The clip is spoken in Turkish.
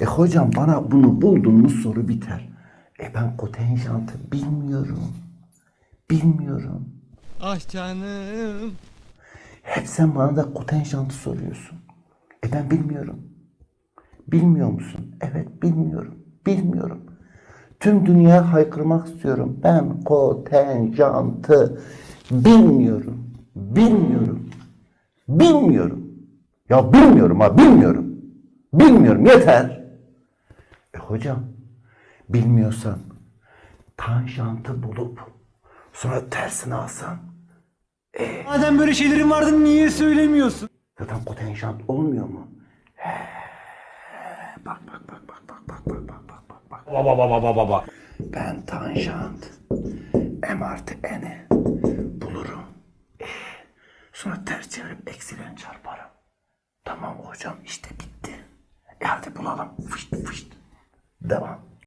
E hocam bana bunu buldun mu soru biter. E ben kotenjantı bilmiyorum. Bilmiyorum. Ah canım. Hep sen bana da kotenjantı soruyorsun. E ben bilmiyorum. Bilmiyor musun? Evet bilmiyorum. Bilmiyorum. Tüm dünyaya haykırmak istiyorum. Ben kotenjantı bilmiyorum. Bilmiyorum. Bilmiyorum. Ya bilmiyorum ha bilmiyorum. Bilmiyorum yeter. E hocam bilmiyorsan tanjantı bulup sonra tersini alsan Madem böyle şeylerin vardı niye söylemiyorsun? Zaten kotenjant olmuyor mu? He. Bak bak bak bak bak bak bak bak bak bak bak. Baba baba baba baba. Ben tanjant m artı n'i bulurum. E, sonra ters çevirip eksilen çarparım. Tamam hocam işte bitti. E hadi bulalım. 对吧？